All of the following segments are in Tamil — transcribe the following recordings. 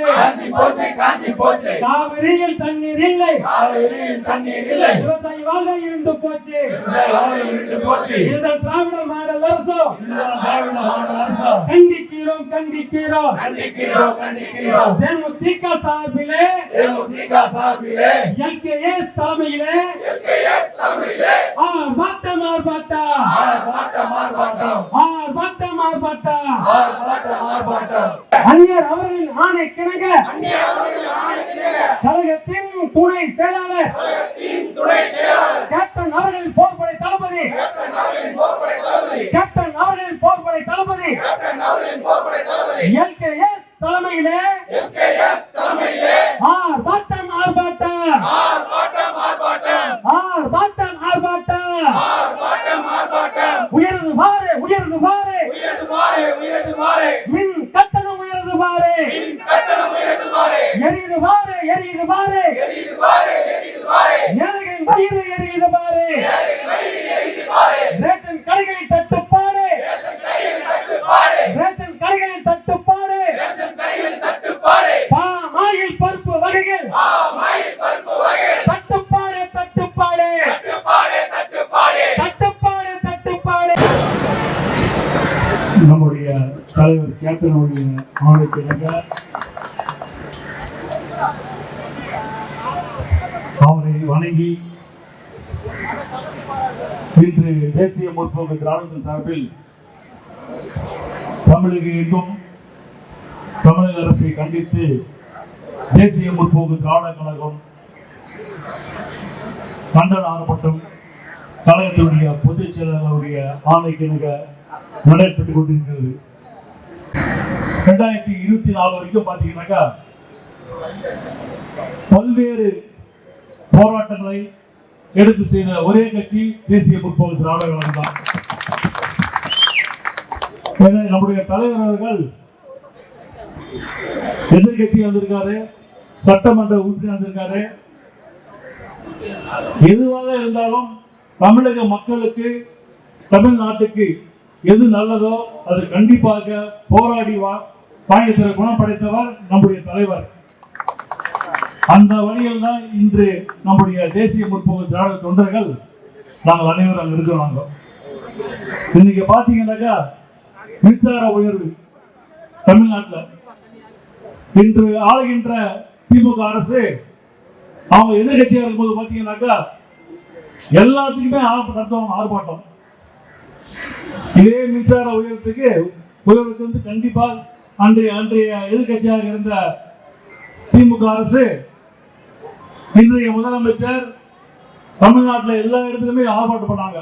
போச்சு காஞ்சி போச்சு காஞ்சி போச்சு. காவிரியில் தண்ணீர் இல்லை. காவிரியில் தண்ணீர் இல்லை. விவசாயி வாழ்க்கை இருண்டு போச்சு. விவசாயி வாழ்க்கை இருண்டு போச்சு. இதுதான் திராவிட மாடல் அரசு. திராவிட மாடல் அரசு. கண்டிக்கிறோம் கண்டிக்கிறோம். கண்டிக்கிறோம் கண்டிக்கிறோம். தேமுதிக சார்பிலே தேமுதிக சார்பிலே எல்கேஎஸ் தலைமையிலே எல்கேஎஸ் தலைமையிலே ஆ மாட்ட மார்பாட்டா ஆ மாட்ட மார்பாட்டா ஆ மாட்ட மார்பாட்டா ஆ மாட்ட மார்பாட்டா அந்நியர் அவர்களின் ஆணை கிண கிணங்க கழகத்தின் துணை செயலாளர் கேப்டன் அவர்களின் போர்படை தளபதி கேப்டன் அவர்களின் போர்படை தளபதி அவரை வணங்கி இன்று தேசிய முற்போக்கு திராவிட சார்பில் தமிழக இயக்கம் தமிழக அரசை கண்டித்து தேசிய முற்போக்கு திராவிட கழகம் கண்டன ஆர்ப்பாட்டம் கழகத்தினுடைய பொதுச் செயலாளருடைய ஆணைக்கிணங்க நடைபெற்றுக் கொண்டிருக்கிறது. ரெண்டாயிரத்தி இருபத்தி நாலு வரைக்கும் பார்த்தீங்கன்னாக்கா பல்வேறு போராட்டங்களை எடுத்து செய்த ஒரே கட்சி தேசிய முற்போக்கு திராவிட கழகம் தான். ஏன்னா நம்முடைய தலைவர் அவர்கள் எதிர்கட்சி வந்திருக்காரு சட்டமன்ற உறுப்பினர் வந்திருக்காரு எதுவாக இருந்தாலும் தமிழக மக்களுக்கு தமிழ்நாட்டுக்கு எது நல்லதோ அது கண்டிப்பாக போராடி வா வாங்கி தர குணம் படைத்தவர் நம்முடைய தலைவர். அந்த வழியில் தான் இன்று நம்முடைய தேசிய முற்போக்கு திராவிட தொண்டர்கள் நாங்கள் அனைவரும் அங்கே இருக்கிறோம் இன்னைக்கு பார்த்தீங்கன்னாக்கா மின்சார உயர்வு தமிழ்நாட்டில். இன்று ஆளுகின்ற திமுக அரசு அவங்க எதிர்கட்சியாக இருக்கும்போது பார்த்தீங்கன்னாக்கா எல்லாத்துக்குமே நடத்துவாங்க ஆர்ப்பாட்டம். இதே மின்சார உயரத்துக்கு உயர்வுக்கு வந்து கண்டிப்பாக அன்றைய அன்றைய எதிர்கட்சியாக இருந்த திமுக அரசு இன்றைய முதலமைச்சர் தமிழ்நாட்டில் எல்லா இடத்துலையுமே ஆர்ப்பாட்டம் பண்ணாங்க.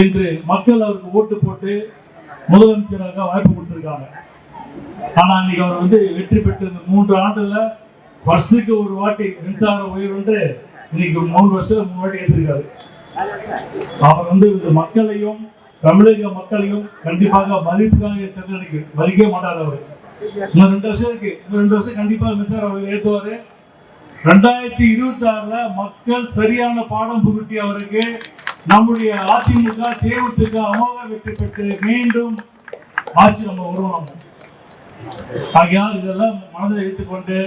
இன்று மக்கள் அவருக்கு ஓட்டு போட்டு முதலமைச்சராக வாய்ப்பு கொடுத்திருக்காங்க. ஆனா இன்னைக்கு அவர் வந்து வெற்றி பெற்று இந்த மூன்று ஆண்டுல வருஷத்துக்கு ஒரு வாட்டி மின்சார உயர்வு இன்னைக்கு மூணு வருஷத்துல மூணு வாட்டி ஏற்றிருக்காரு அவர் வந்து மக்களையும் தமிழக மக்களையும் கண்டிப்பாக மதிப்புக்காக தேர்ந்தெடுக்க மதிக்கவே மாட்டார் அவர். இன்னும் ரெண்டு வருஷம் இருக்கு. இன்னும் ரெண்டு வருஷம் கண்டிப்பா மின்சார உயர்வு ஏற்றுவாரு ரெண்டாயிரத்தி இருபத்தி ஆறுல மக்கள் சரியான பாடம் புகுட்டி அவருக்கு நம்முடைய அதிமுக தேமுதிக அமோக வெற்றி பெற்று மீண்டும் ஆட்சி நம்ம வருவோம் ஆகையால் இதெல்லாம் மனதில் எடுத்துக்கொண்டு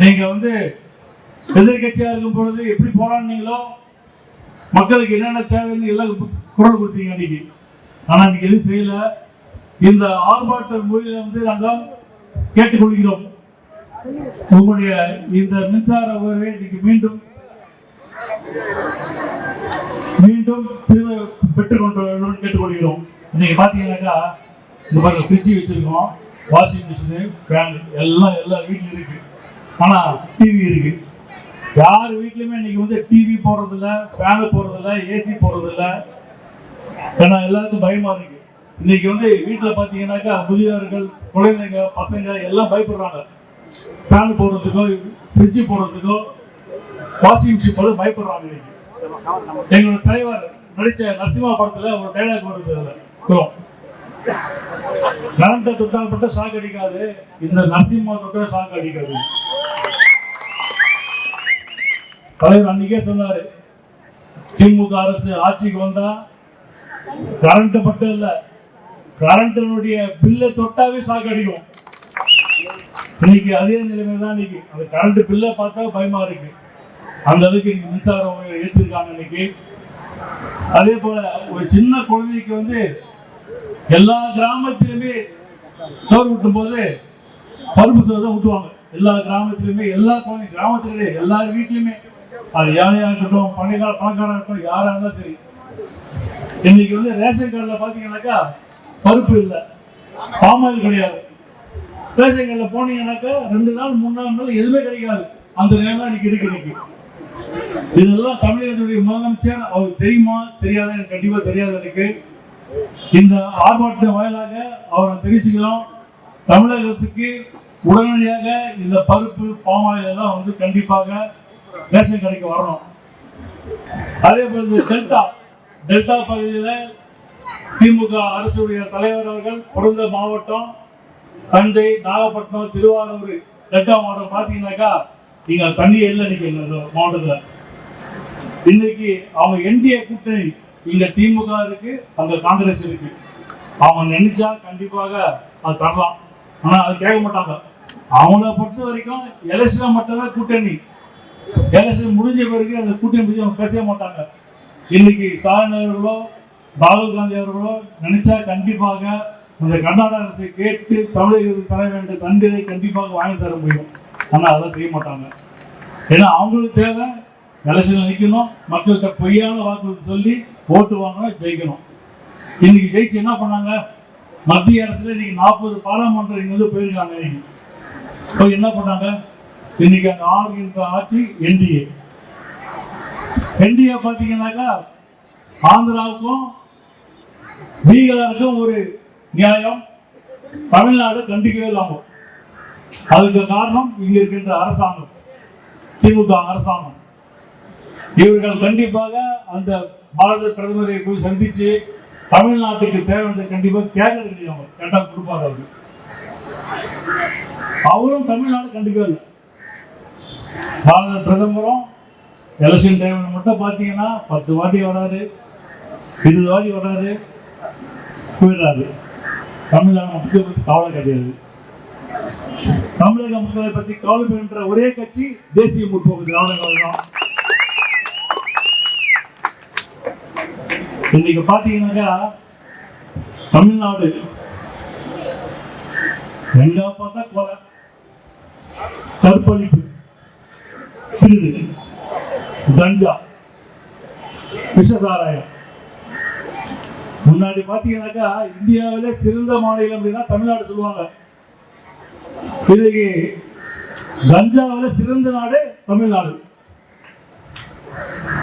நீங்க வந்து எதிர்கட்சியா இருக்கும் பொழுது எப்படி போராடினீங்களோ மக்களுக்கு என்னென்ன தேவைன்னு எல்லாம் குரல் கொடுத்தீங்க அன்னைக்கு. ஆனா இன்னைக்கு எதுவும் செய்யல. இந்த ஆர்ப்பாட்ட மொழியில வந்து நாங்கள் கேட்டுக்கொள்கிறோம். உங்களுடைய இந்த மின்சார உயர்வை இன்னைக்கு மீண்டும் மீண்டும் திரும்ப பெற்றுக் கொண்டு கேட்டுக்கொள்கிறோம். இன்னைக்கு பாத்தீங்கன்னாக்கா இந்த மாதிரி ஃப்ரிட்ஜ் வச்சிருக்கோம். வாஷிங் மிஷினு ஃபேன் எல்லாம் எல்லா வீட்லயும் இருக்கு. ஆனா டிவி இருக்கு. யார் வீட்லயுமே இன்னைக்கு வந்து டிவி போடுறதில்ல ஃபேனு போடுறதில்ல ஏசி போடுறதில்ல. ஏன்னா எல்லாருக்கும் பயமா இருக்கு. இன்னைக்கு வந்து வீட்டுல பாத்தீங்கன்னாக்கா முதியவர்கள் குழந்தைங்க பசங்க எல்லாம் பயப்படுறாங்க. ஃபேன் போடுறதுக்கோ ஃப்ரிட்ஜு போடுறதுக்கோ வாஷிங் மிஷின் போட பயப்படுறாங்க இன்னைக்கு. எங்களோட தலைவர் நடிச்ச நரசிம்மா படத்துல ஒரு டைலாக் வருது கரண்ட தொட்டால் மட்டும் ஷாக் அடிக்காது இந்த நரசிம்மா தொட்டால் ஷாக் அடிக்காது. தலைவர் அன்னைக்கே சொன்னாரு திமுக அரசு ஆட்சிக்கு வந்தா கரண்ட் மட்டும் இல்ல கரண்டினுடைய பில்லை தொட்டாவே ஷாக் அடிக்கும். இன்னைக்கு அதே நிலைமை தான் இன்னைக்கு. அந்த கரண்ட் பில்லை பார்த்தா பயமா இருக்கு. அந்த அளவுக்கு இன்னைக்கு மின்சாரம் ஏற்றிருக்காங்க இன்னைக்கு. அதே போல ஒரு சின்ன குழந்தைக்கு வந்து எல்லா கிராமத்திலுமே சோறு ஊட்டும் போது பருப்பு சோறு தான் ஊட்டுவாங்க. எல்லா கிராமத்திலுமே எல்லா குழந்தை கிராமத்திலே எல்லார் வீட்லையுமே அது யானையா இருக்கட்டும் பணிகார பணக்காரா இருக்கட்டும் யாரா இருந்தாலும் சரி. இன்னைக்கு வந்து ரேஷன் கார்டில் பார்த்தீங்கன்னாக்கா பருப்பு இல்லை. பாமாயில் கிடையாது. ரேஷன் கடையில் போனீங்கன்னாக்கா ரெண்டு நாள் மூணு நாள் நாள் எதுவுமே கிடைக்காது. அந்த நேரம் தான் இன்னைக்கு இருக்கு இன்னைக்கு. இதெல்லாம் தமிழகத்துடைய முதலமைச்சர் அவருக்கு தெரியுமா தெரியாத? எனக்கு கண்டிப்பாக தெரியாது எனக்கு. இந்த ஆர்ப்பாட்டத்தின் வாயிலாக அவரை தெரிவிச்சுக்கிறோம். தமிழகத்துக்கு உடனடியாக இந்த பருப்பு பாமாயில் எல்லாம் வந்து கண்டிப்பாக ரேஷன் கடைக்கு வரணும். அதே போல இந்த டெல்டா டெல்டா பகுதியில் திமுக அரசுடைய தலைவர் அவர்கள் பிறந்த மாவட்டம் தஞ்சை நாகப்பட்டினம் திருவாரூர் டெல்டா மாவட்டம் பார்த்தீங்கன்னாக்கா நீங்க தண்ணியே இல்லை இன்னைக்கு இந்த மாவட்டத்தில். இன்னைக்கு அவங்க என்டிஏ கூட்டணி இங்க திமுக இருக்கு அங்க காங்கிரஸ் இருக்கு. அவன் நினைச்சா கண்டிப்பாக அது தரலாம். ஆனா அது கேட்க மாட்டாங்க. அவங்கள பொறுத்த வரைக்கும் எலெக்ஷன் மட்டும்தான் கூட்டணி. எலெக்ஷன் முடிஞ்ச பிறகு அந்த கூட்டணி பற்றி அவங்க பேசவே மாட்டாங்க. இன்னைக்கு ஸ்டாலின் அவர்களோ ராகுல் காந்தி அவர்களோ நினைச்சா கண்டிப்பாக அந்த கர்நாடக அரசை கேட்டு தமிழகத்துக்கு தர வேண்டிய தந்திரை கண்டிப்பாக வாங்கி தர முடியும். ஆனால் அதெல்லாம் செய்ய மாட்டாங்க. ஏன்னா அவங்களுக்கு தேவை எலெக்ஷன் நிற்கணும் மக்கள்கிட்ட பொய்யான வாக்குறுதி சொல்லி ஓட்டு வாங்கினா ஜெயிக்கணும். இன்னைக்கு ஜெயிச்சு என்ன பண்ணாங்க? மத்திய அரசுல இன்னைக்கு நாற்பது பாராளுமன்றம் இங்க வந்து போயிருக்காங்க இன்னைக்கு. போய் என்ன பண்ணாங்க? இன்னைக்கு அந்த ஆளுகின்ற ஆட்சி என்டிஏ. என்டிஏ பார்த்தீங்கன்னாக்கா ஆந்திராவுக்கும் பீகாருக்கும் ஒரு நியாயம். தமிழ்நாடு கண்டிக்கவே இல்லாம அதுக்கு காரணம் இங்க இருக்கின்ற அரசாங்கம் திமுக அரசாங்கம். இவர்கள் கண்டிப்பாக அந்த பாரத பிரதமரை போய் சந்திச்சு தமிழ்நாட்டுக்கு தேவையான கண்டிப்பாக கேட்கறது கிடையாது அவங்க கேட்டா கொடுப்பார் அவரு அவரும் தமிழ்நாடு கண்டிக்கவே இல்லை. பாரத பிரதமரும் எலெக்ஷன் டைம்ல மட்டும் பார்த்தீங்கன்னா பத்து வாட்டி வராரு இருபது வாட்டி வராரு போயிடுறாரு. தமிழ்நாடு மக்களை பற்றி கவலை கிடையாது தமிழக மக்களை பற்றி கவலைப்படுகின்ற ஒரே கட்சி தேசிய முற்போக்கு திராவிட தான். இன்னைக்கு பாத்தீங்கன்னாக்கா தமிழ்நாடு எங்க பார்த்தா கொலை கற்பழிப்பு திருடு கஞ்சா விஷசாராயம். முன்னாடி பாத்தீங்கன்னாக்கா இந்தியாவிலே சிறந்த மாநிலம் அப்படின்னா தமிழ்நாடு சொல்லுவாங்க. இன்னைக்கு கஞ்சாவில சிறந்த நாடு தமிழ்நாடு.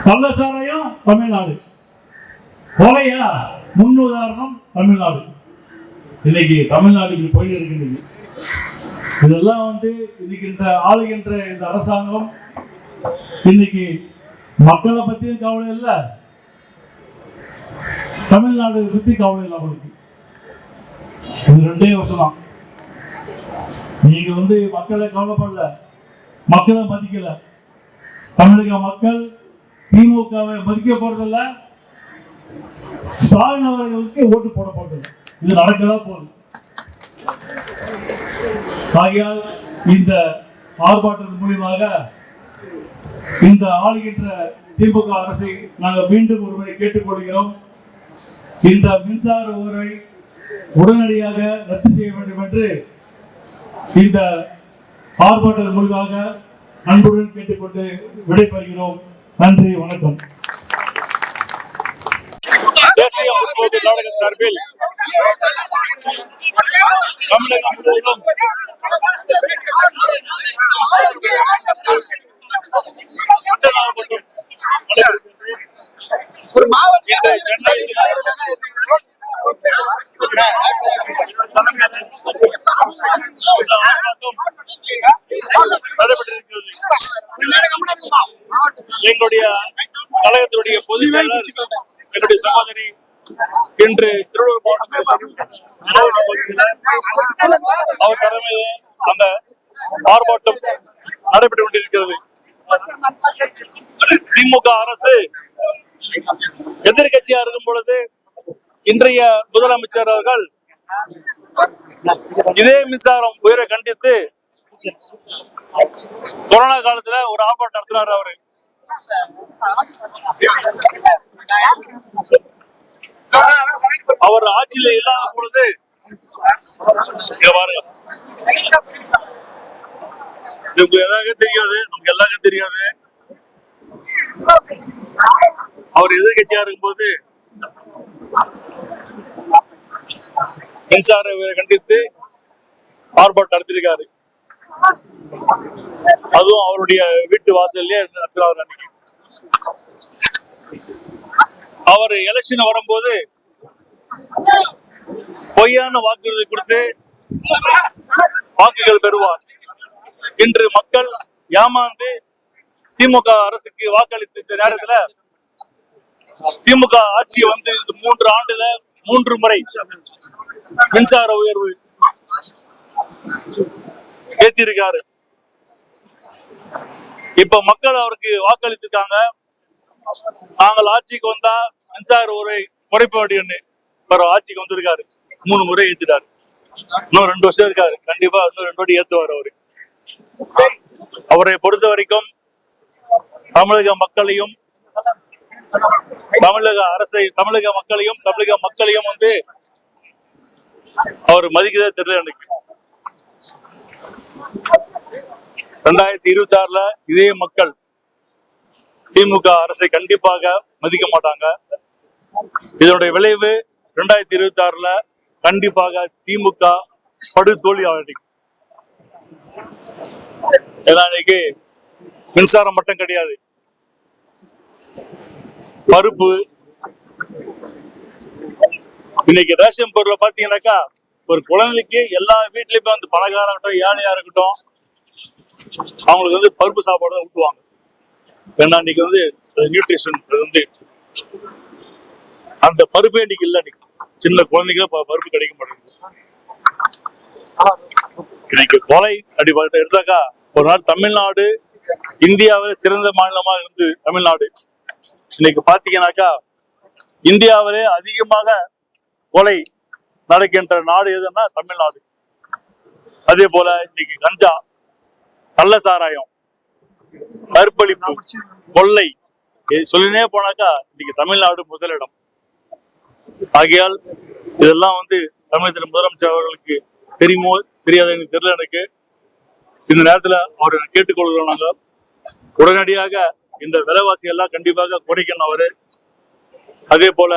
கள்ளசாராயம் தமிழ்நாடு. கொலையா முன்னுதாரணம் தமிழ்நாடு. இன்னைக்கு தமிழ்நாடு இப்படி போய் இருக்கு இன்னைக்கு. இதெல்லாம் வந்து இன்னைக்கின்ற ஆளுகின்ற இந்த அரசாங்கம் இன்னைக்கு மக்களை பத்தியும் கவலை இல்லை. தமிழ்நாடு பத்தி கவலை அவளுக்கு இது ரெண்டே வருஷம் தான் நீங்க வந்து மக்களை கவலைப்படல மக்களை மதிக்கல. தமிழக மக்கள் திமுகவை மதிக்க போறதில்ல. ஸ்டாலின் அவர்களுக்கு ஓட்டு போட போறது இது நடக்கதா போகுது ஆகையால் இந்த ஆர்ப்பாட்டத்தின் மூலியமாக இந்த ஆளுகின்ற திமுக அரசை நாங்கள் மீண்டும் ஒருமுறை கேட்டுக்கொள்கிறோம். இந்த மின்சார உரை உடனடியாக ரத்து செய்ய வேண்டும் என்று இந்த ஆர்ப்பாட்டத்தின் மூலமாக அன்புடன் கேட்டுக்கொண்டு விடைபெறுகிறோம். நன்றி வணக்கம். தேசிய முற்போக்கு கழகம் சார்பில் தமிழகம் முழுவதும் ஒரு மாவட்ட இந்த சென்னையில் இந்த ஆர்ப்பாட்டம் நடைபெற்றிருக்கிறது எங்களுடைய கழகத்தினுடைய பொதுச் செயலாளர் என்னுடைய சகோதரி இன்று திருவள்ளூர் மாவட்டத்தில் அவர் தலைமையில் அந்த ஆர்ப்பாட்டம் நடைபெற்றுக் கொண்டிருக்கிறது. திமுக அரசு எதிர்கட்சியா இருக்கும் பொழுது இன்றைய முதலமைச்சர் அவர்கள் இதே மின்சாரம் உயர கண்டித்து கொரோனா காலத்துல ஒரு ஆர்ப்பாட்டம் நடத்தினார் அவரு. அவர் ஆட்சியில இல்லாத பொழுது பாருங்க. நமக்கு எல்லாருக்கும் தெரியாது நமக்கு எல்லாருக்கும் தெரியாது. அவர் எதிர்கட்சியா இருக்கும்போது மின்சார கண்டித்து ஆர்ப்பாட்டம் நடத்திருக்காரு அதுவும் அவருடைய வீட்டு வாசல்லே நடத்துறாரு அன்னைக்கு. அவர் எலெக்ஷன் வரும்போது பொய்யான வாக்குறுதி கொடுத்து வாக்குகள் பெறுவார். இன்று மக்கள் ஏமாந்து திமுக அரசுக்கு வாக்களித்த நேரத்துல திமுக ஆட்சி வந்து இந்த மூன்று ஆண்டுல மூன்று முறை மின்சார உயர்வு ஏத்திருக்காரு. இப்ப மக்கள் அவருக்கு வாக்களித்திருக்காங்க. நாங்கள் ஆட்சிக்கு வந்தா மின்சார உரை குறைப்ப வேண்டியன்னு ஆட்சிக்கு வந்திருக்காரு. மூணு முறை ஏத்திட்டாரு. இன்னும் ரெண்டு வருஷம் இருக்காரு. கண்டிப்பா இன்னும் ரெண்டு வாட்டி ஏத்துவார் அவரு. அவரை பொறுத்த வரைக்கும் தமிழக மக்களையும் தமிழக அரசை தமிழக மக்களையும் தமிழக மக்களையும் வந்து அவர் மதிக்கதே தெரியல எனக்கு. ரெண்டாயிரத்தி இருபத்தி ஆறுல இதே மக்கள் திமுக அரசை கண்டிப்பாக மதிக்க மாட்டாங்க. இதனுடைய விளைவு ரெண்டாயிரத்தி இருபத்தி ஆறுல கண்டிப்பாக திமுக படு தோல்வி ஏன்னா இன்னைக்கு மின்சாரம் மட்டும் கிடையாது. பருப்பு இன்னைக்கு ரேஷன் பொருளை பாத்தீங்கன்னாக்கா ஒரு குழந்தைக்கு எல்லா வீட்லயுமே வந்து பலகாரம் இருக்கட்டும் ஏழையா இருக்கட்டும் அவங்களுக்கு வந்து பருப்பு சாப்பாடு தான் ஊட்டுவாங்க. ஏன்னா இன்னைக்கு வந்து நியூட்ரிஷன் வந்து அந்த பருப்பே இன்னைக்கு இல்லை இன்னைக்கு. சின்ன குழந்தைங்க ப- பருப்பு கிடைக்க மாட்டேங்குது. இன்னைக்கு கொலை அப்படி பார்த்து எடுத்தாக்கா ஒரு நாள் தமிழ்நாடு இந்தியாவிலே சிறந்த மாநிலமா இருந்து தமிழ்நாடு. இன்னைக்கு பாத்தீங்கன்னாக்கா இந்தியாவிலே அதிகமாக கொலை நடக்கின்ற நாடு எதுன்னா தமிழ்நாடு. அதே போல இன்னைக்கு கஞ்சா கள்ள சாராயம் கற்பழிப்பு கொள்ளை. சொல்லினே போனாக்கா இன்னைக்கு தமிழ்நாடு முதலிடம். ஆகையால் இதெல்லாம் வந்து தமிழகத்தில் முதலமைச்சர் அவர்களுக்கு தெரியுமோ தெரியாது எனக்கு தெரியல எனக்கு. இந்த நேரத்துல அவர் கேட்டுக்கொள்கிறோம் நாங்க உடனடியாக இந்த விலைவாசி எல்லாம் கண்டிப்பாக குறைக்கணும் அவரு. அதே போல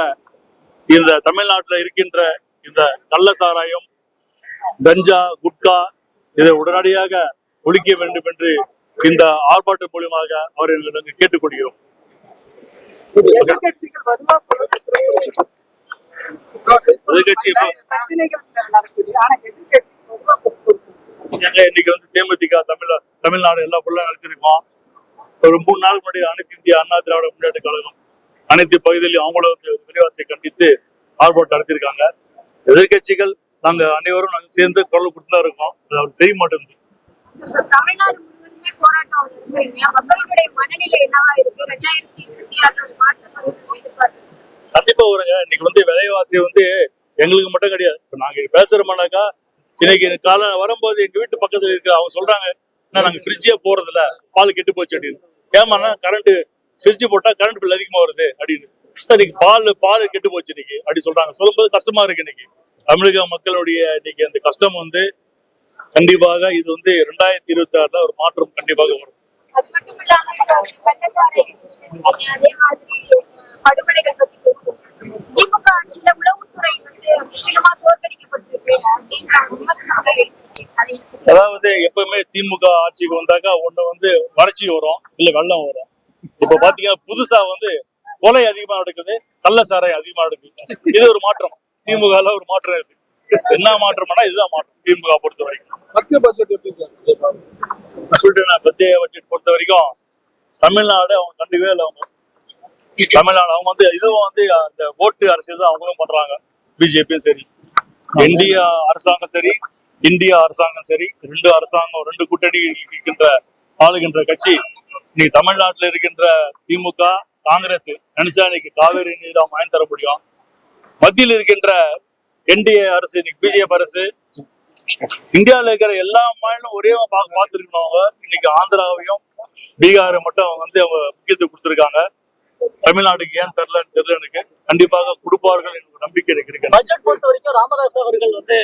இந்த தமிழ்நாட்டுல இருக்கின்ற இந்த கள்ள சாராயம் கஞ்சா குட்கா இதை உடனடியாக ஒழிக்க வேண்டும் என்று இந்த ஆர்ப்பாட்டம் மூலியமாக அவரை நாங்கள் கேட்டுக்கொள்கிறோம். இன்னைக்கு வந்து தேமுதிக தமிழ் தமிழ்நாடு எல்லாம் ஃபுல்லா நடத்திருக்கோம். ஒரு மூணு நாள் முன்னாடி அனைத்து இந்திய அண்ணா திராவிட முன்னேற்ற கழகம் அனைத்து பகுதியிலும் அவங்களும் வந்து விலைவாசியை கண்டித்து ஆர்ப்பாட்டம் நடத்திருக்காங்க எதிர்கட்சிகள் நாங்க அனைவரும் நாங்க சேர்ந்து குரல் கொடுத்து தான் இருக்கோம். அது அவருக்கு தெரிய மாட்டேங்குது. கண்டிப்பா வருங்க. இன்னைக்கு வந்து விலைவாசி வந்து எங்களுக்கு மட்டும் கிடையாது. இப்ப நாங்க பேசுறோம்னாக்கா இன்னைக்கு காலம் வரும்போது எங்க வீட்டு பக்கத்துல இருக்கு அவங்க சொல்றாங்க நாங்க ஃப்ரிட்ஜே போறது இல்ல பால் கெட்டு போச்சு அப்படின்னு. ஏமாண்ணா கரண்ட் ஃப்ரிட்ஜ் போட்டா கரண்ட் பில் அதிகமா வருது அப்படின்னு. இன்னைக்கு பால் பால் கெட்டு போச்சு இன்னைக்கு. அப்படி சொல்றாங்க. சொல்லும்போது கஷ்டமா இருக்கு இன்னைக்கு. தமிழக மக்களுடைய இன்னைக்கு அந்த கஷ்டம் வந்து கண்டிப்பாக இது வந்து ரெண்டாயிரத்தி இருபத்தி ஆறுல ஒரு மாற்றம் கண்டிப்பாக வரும். திமுக ஆட்சியில உளவுத்துறை வந்து முற்றிலுமா தோற்கடிக்கப்பட்டிருக்கு. அப்படின்ற விமர்சனங்கள் அதாவது எப்பவுமே திமுக ஆட்சிக்கு வந்தாக்கா ஒண்ணு வந்து வறட்சி வரும் இல்ல வெள்ளம் வரும். இப்ப பாத்தீங்கன்னா புதுசா வந்து கொலை அதிகமா நடக்குது கள்ள சாராயம் அதிகமா நடக்குது. இது ஒரு மாற்றம். திமுகல ஒரு மாற்றம் இருக்கு. என்ன மாற்றம்னா இதுதான் மாற்றம் திமுக பொறுத்த வரைக்கும். மத்திய பட்ஜெட் சார் சொல்லிட்டேன் மத்திய பட்ஜெட் பொறுத்த வரைக்கும் தமிழ்நாடு அவங்க கண்டுக்கவே இல்லை அவங்க. தமிழ்நாடு அவங்க வந்து இதுவும் வந்து அந்த ஓட்டு அரசியல் தான் அவங்களும் பண்றாங்க. பிஜேபியும் சரி இந்தியா அரசாங்கம் சரி இந்தியா அரசாங்கம் சரி ரெண்டு அரசாங்கம் ரெண்டு கூட்டணி இருக்கின்ற ஆளுகின்ற கட்சி இன்னைக்கு தமிழ்நாட்டுல இருக்கின்ற திமுக காங்கிரஸ் நினைச்சா இன்னைக்கு காவேரி நீரா வாங்கி தர முடியும். மத்தியில் இருக்கின்ற என்டிஏ அரசு இன்னைக்கு பிஜேபி அரசு இந்தியாவுல இருக்கிற எல்லா மாநிலம் ஒரே பார்த்துருக்கணும் அவங்க. இன்னைக்கு ஆந்திராவையும் பீகாரை மட்டும் வந்து அவங்க முக்கியத்துவம் கொடுத்துருக்காங்க. தமிழ்நாட்டுக்கு ஏன் தெரியல தெரியல எனக்கு. கண்டிப்பாக கொடுப்பார்கள் எனக்கு நம்பிக்கை இருக்கு. பட்ஜெட் பொறுத்த வரைக்கும் ராமதாஸ் அவர்கள் வந்து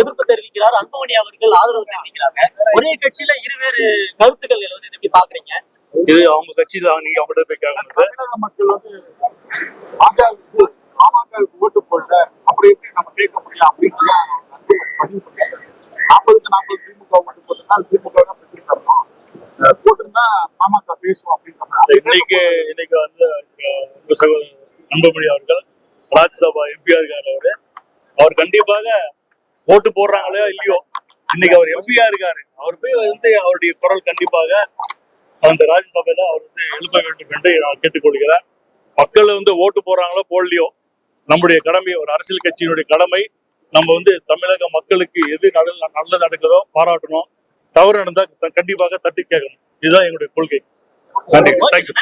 எதிர்ப்பு தெரிவிக்கிறார். அன்புமணி அவர்கள் ஆதரவு தெரிவிக்கிறாங்க. ஒரே கட்சியில இருவேறு கருத்துக்கள் எழுவது எப்படி பாக்குறீங்க? இது அவங்க கட்சி தான் நீங்க அவங்கள்ட்ட போய் கேட்கணும் மக்கள் வந்து ஓட்டு போடல. அப்படி எப்படி நம்ம கேட்க முடியும் அப்படின்னு நாற்பதுக்கு நாற்பது திமுக ஓட்டு போட்டுருந்தா திமுக போட்டிருந்தா பாமக பேசுவோம் அப்படின்ற மாதிரி இன்னைக்கு இன்னைக்கு வந்து அன்புமணி அவர்கள் ராஜ்யசபா எம்பியா இருக்காரு அவரு. அவர் கண்டிப்பாக ஓட்டு போடுறாங்களோ இல்லையோ இன்னைக்கு அவர் எம்பியா இருக்காரு. அவர் போய் வந்து அவருடைய குரல் கண்டிப்பாக அந்த ராஜ்யசபையில அவர் வந்து எழுப்ப வேண்டும் என்று நான் கேட்டுக்கொள்கிறேன். மக்கள் வந்து ஓட்டு போறாங்களோ போடலையோ நம்முடைய கடமை ஒரு அரசியல் கட்சியினுடைய கடமை நம்ம வந்து தமிழக மக்களுக்கு எது நல்ல நல்லது நடக்குதோ பாராட்டணும். தவறு நடந்தா கண்டிப்பாக தட்டி கேட்கணும். இதுதான் எங்களுடைய கொள்கை. நன்றி. தேங்க்யூ